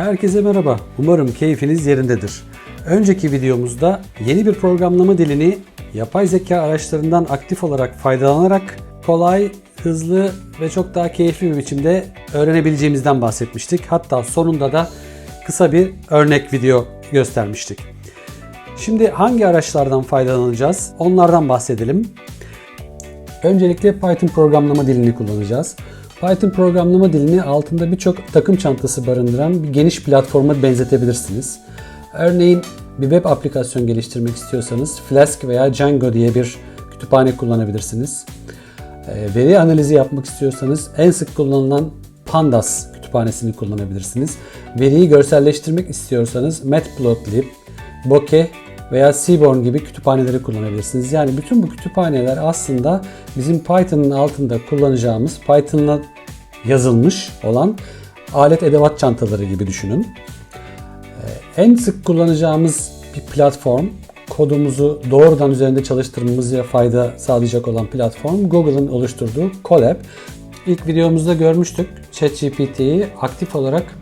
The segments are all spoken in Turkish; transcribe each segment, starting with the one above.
Herkese merhaba. Umarım keyfiniz yerindedir. Önceki videomuzda yeni bir programlama dilini yapay zeka araçlarından aktif olarak faydalanarak kolay, hızlı ve çok daha keyifli bir biçimde öğrenebileceğimizden bahsetmiştik. Hatta sonunda da kısa bir örnek video göstermiştik. Şimdi hangi araçlardan faydalanacağız? Onlardan bahsedelim. Öncelikle Python programlama dilini kullanacağız. Python programlama dilini altında birçok takım çantası barındıran bir geniş platforma benzetebilirsiniz. Örneğin bir web aplikasyon geliştirmek istiyorsanız Flask veya Django diye bir kütüphane kullanabilirsiniz. Ee, Veri analizi yapmak istiyorsanız en sık kullanılan Pandas kütüphanesini kullanabilirsiniz. Veriyi görselleştirmek istiyorsanız Matplotlib, Bokeh veya Seaborn gibi kütüphaneleri kullanabilirsiniz. Yani bütün bu kütüphaneler aslında bizim Python'ın altında kullanacağımız, Python'la yazılmış olan alet edevat çantaları gibi düşünün. Ee, En sık kullanacağımız bir platform, kodumuzu doğrudan üzerinde çalıştırmamıza fayda sağlayacak olan platform Google'ın oluşturduğu Colab. İlk videomuzda görmüştük. ChatGPT'yi aktif olarak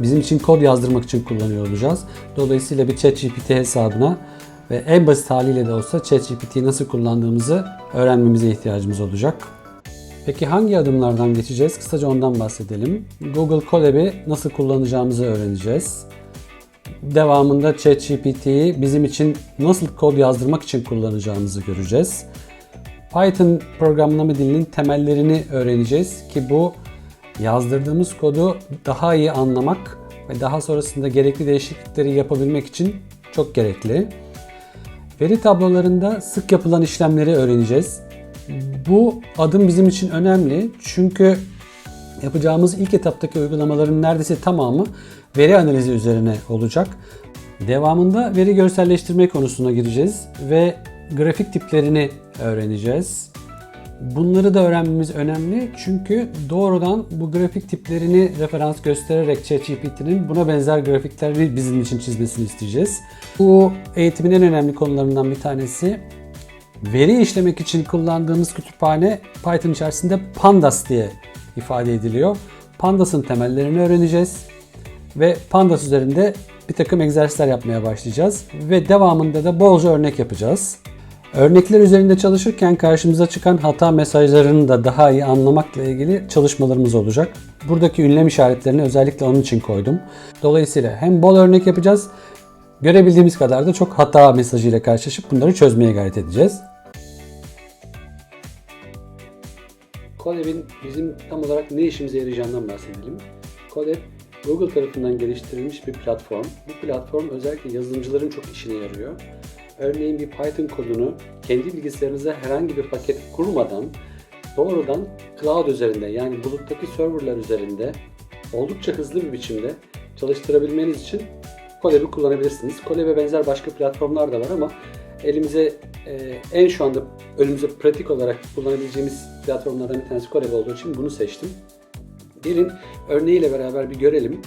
bizim için kod yazdırmak için kullanıyor olacağız. Dolayısıyla bir ChatGPT hesabına ve en basit haliyle de olsa ChatGPT'yi nasıl kullandığımızı öğrenmemize ihtiyacımız olacak. Peki hangi adımlardan geçeceğiz? Kısaca ondan bahsedelim. Google Colab'i nasıl kullanacağımızı öğreneceğiz. Devamında ChatGPT'yi bizim için nasıl kod yazdırmak için kullanacağımızı göreceğiz. Python programlama dilinin temellerini öğreneceğiz ki bu yazdırdığımız kodu daha iyi anlamak ve daha sonrasında gerekli değişiklikleri yapabilmek için çok gerekli. Veri tablolarında sık yapılan işlemleri öğreneceğiz. Bu adım bizim için önemli çünkü yapacağımız ilk etaptaki uygulamaların neredeyse tamamı veri analizi üzerine olacak. Devamında veri görselleştirme konusuna gireceğiz ve grafik tiplerini öğreneceğiz. Bunları da öğrenmemiz önemli çünkü doğrudan bu grafik tiplerini referans göstererek ChatGPT'nin buna benzer grafikleri bizim için çizmesini isteyeceğiz. Bu eğitimin en önemli konularından bir tanesi veri işlemek için kullandığımız kütüphane Python içerisinde Pandas diye ifade ediliyor. Pandas'ın temellerini öğreneceğiz ve Pandas üzerinde bir takım egzersizler yapmaya başlayacağız ve devamında da bolca örnek yapacağız. Örnekler üzerinde çalışırken karşımıza çıkan hata mesajlarını da daha iyi anlamakla ilgili çalışmalarımız olacak. Buradaki ünlem işaretlerini özellikle onun için koydum. Dolayısıyla hem bol örnek yapacağız, görebildiğimiz kadar da çok hata mesajıyla karşılaşıp bunları çözmeye gayret edeceğiz. Colab'in bizim tam olarak ne işimize yarayacağından bahsedelim. Colab, Google tarafından geliştirilmiş bir platform. Bu platform özellikle yazılımcıların çok işine yarıyor. Örneğin bir Python kodunu kendi bilgisayarınıza herhangi bir paket kurmadan doğrudan cloud üzerinde yani buluttaki serverlar üzerinde oldukça hızlı bir biçimde çalıştırabilmeniz için Colab'i kullanabilirsiniz. Colab'e benzer başka platformlar da var ama elimize e, en şu anda önümüze pratik olarak kullanabileceğimiz platformlardan bir tanesi Colab olduğu için bunu seçtim. Gelin örneğiyle beraber bir görelim.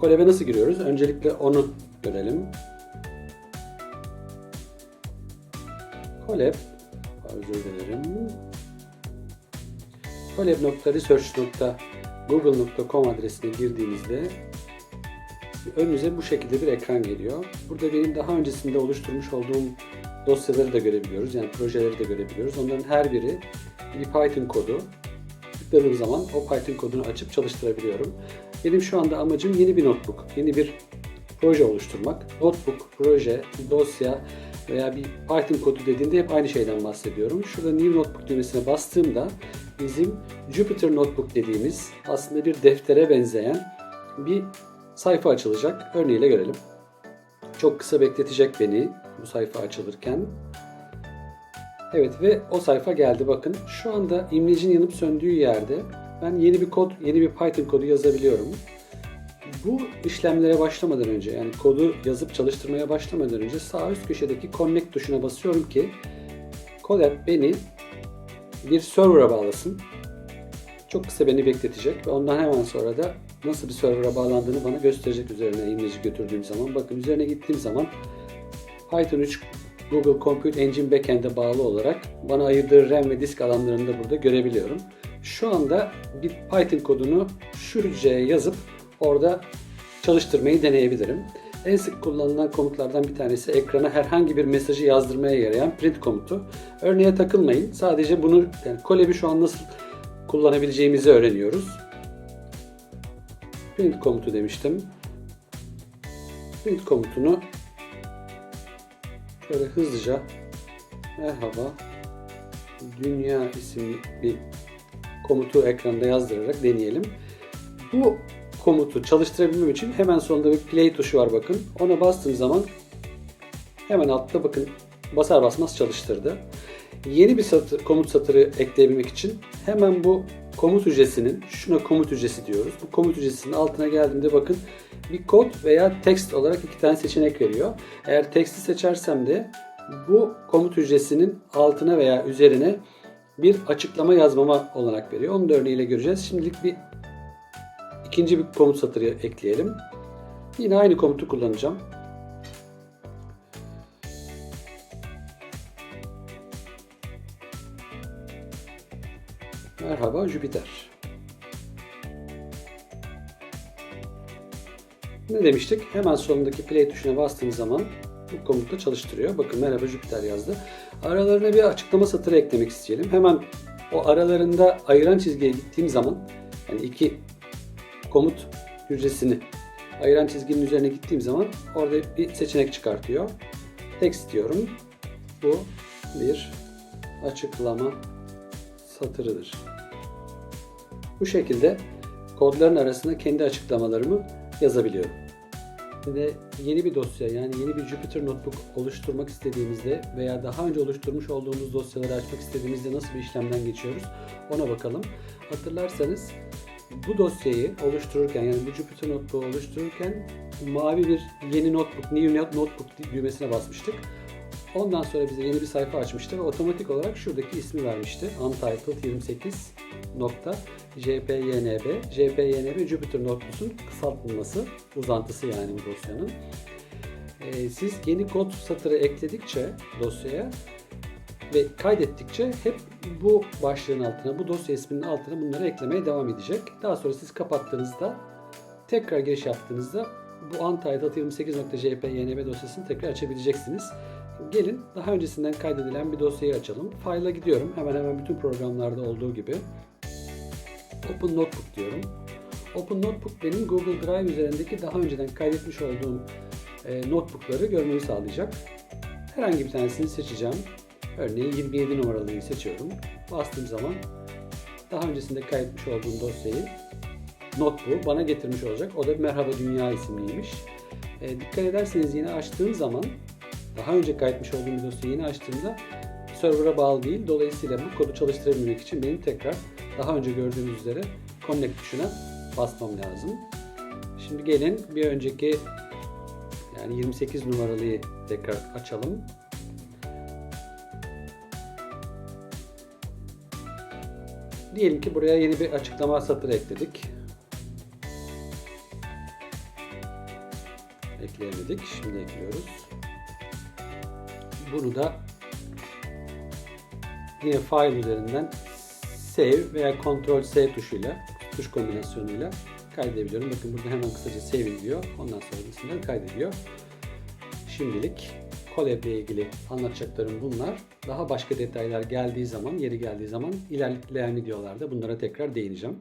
Colab'e nasıl giriyoruz? Öncelikle onu görelim. Colab, özür dilerim. colab.research.google.com adresine girdiğinizde önünüze bu şekilde bir ekran geliyor. Burada benim daha öncesinde oluşturmuş olduğum dosyaları da görebiliyoruz. Yani projeleri de görebiliyoruz. Onların her biri bir Python kodu. Tıkladığım zaman o Python kodunu açıp çalıştırabiliyorum. Benim şu anda amacım yeni bir notebook, yeni bir proje oluşturmak. Notebook, proje, dosya veya bir Python kodu dediğinde hep aynı şeyden bahsediyorum. Şurada New Notebook düğmesine bastığımda bizim Jupyter Notebook dediğimiz aslında bir deftere benzeyen bir sayfa açılacak. Örneğiyle görelim. Çok kısa bekletecek beni bu sayfa açılırken. Evet ve o sayfa geldi bakın. Şu anda imlecin yanıp söndüğü yerde ben yeni bir kod, yeni bir Python kodu yazabiliyorum. Bu işlemlere başlamadan önce yani kodu yazıp çalıştırmaya başlamadan önce sağ üst köşedeki connect tuşuna basıyorum ki Colab beni bir server'a bağlasın. Çok kısa beni bekletecek ve ondan hemen sonra da nasıl bir server'a bağlandığını bana gösterecek üzerine imleci götürdüğüm zaman. Bakın üzerine gittiğim zaman Python 3 Google Compute Engine Backend'e bağlı olarak bana ayırdığı RAM ve disk alanlarını da burada görebiliyorum. Şu anda bir Python kodunu şu hücreye yazıp orada çalıştırmayı deneyebilirim. En sık kullanılan komutlardan bir tanesi ekrana herhangi bir mesajı yazdırmaya yarayan print komutu. Örneğe takılmayın. Sadece bunu yani Colab'i şu an nasıl kullanabileceğimizi öğreniyoruz. Print komutu demiştim. Print komutunu şöyle hızlıca merhaba dünya isimli bir komutu ekranda yazdırarak deneyelim. Bu komutu çalıştırabilmem için hemen sonunda bir play tuşu var bakın. Ona bastığım zaman hemen altta bakın basar basmaz çalıştırdı. Yeni bir satır, komut satırı ekleyebilmek için hemen bu komut hücresinin, şuna komut hücresi diyoruz. Bu komut hücresinin altına geldiğimde bakın bir kod veya text olarak iki tane seçenek veriyor. Eğer text'i seçersem de bu komut hücresinin altına veya üzerine bir açıklama yazmama olanak veriyor. Onun da örneğiyle göreceğiz. Şimdilik bir ikinci bir komut satırı ekleyelim. Yine aynı komutu kullanacağım. Merhaba Jüpiter. Ne demiştik? Hemen sonundaki play tuşuna bastığım zaman bu komutla çalıştırıyor. Bakın merhaba Jüpiter yazdı. Aralarına bir açıklama satırı eklemek isteyelim. Hemen o aralarında ayıran çizgiye gittiğim zaman yani iki komut hücresini ayıran çizginin üzerine gittiğim zaman orada bir seçenek çıkartıyor. Text diyorum. Bu bir açıklama satırıdır. Bu şekilde kodların arasında kendi açıklamalarımı yazabiliyorum. Şimdi yeni bir dosya yani yeni bir Jupyter Notebook oluşturmak istediğimizde veya daha önce oluşturmuş olduğumuz dosyaları açmak istediğimizde nasıl bir işlemden geçiyoruz ona bakalım. Hatırlarsanız bu dosyayı oluştururken yani bu Jupyter Notebook'u oluştururken mavi bir yeni notebook, new notebook düğmesine basmıştık. Ondan sonra bize yeni bir sayfa açmıştı ve otomatik olarak şuradaki ismi vermişti. Untitled 28 nokta jpynb. jpynb Jupyter Notebook'un kısaltılması, uzantısı yani bu dosyanın. Ee, siz yeni kod satırı ekledikçe dosyaya ve kaydettikçe hep bu başlığın altına, bu dosya isminin altına bunları eklemeye devam edecek. Daha sonra siz kapattığınızda, tekrar giriş yaptığınızda bu untitled 28.jpynb dosyasını tekrar açabileceksiniz. Gelin daha öncesinden kaydedilen bir dosyayı açalım. File'a gidiyorum. Hemen hemen bütün programlarda olduğu gibi. Open Notebook diyorum. Open Notebook benim Google Drive üzerindeki daha önceden kaydetmiş olduğum e, notebookları görmemi sağlayacak. Herhangi bir tanesini seçeceğim. Örneğin 27 numaralıyı seçiyorum. Bastığım zaman daha öncesinde kaydetmiş olduğum dosyayı notebook bana getirmiş olacak. O da Merhaba Dünya isimliymiş. E, dikkat ederseniz yine açtığım zaman daha önce kaydetmiş olduğum dosyayı yeni açtığımda server'a bağlı değil. Dolayısıyla bu kodu çalıştırabilmek için benim tekrar daha önce gördüğünüz üzere connect tuşuna basmam lazım. Şimdi gelin bir önceki yani 28 numaralıyı tekrar açalım. Diyelim ki buraya yeni bir açıklama satırı ekledik. Ekleyemedik. Şimdi ekliyoruz. Bunu da yine file üzerinden save veya Ctrl S tuşuyla, tuş kombinasyonuyla kaydedebiliyorum. Bakın burada hemen kısaca save diyor. Ondan sonrasında kaydediyor. Şimdilik Colab ile ilgili anlatacaklarım bunlar. Daha başka detaylar geldiği zaman, yeri geldiği zaman ilerleyen videolarda bunlara tekrar değineceğim.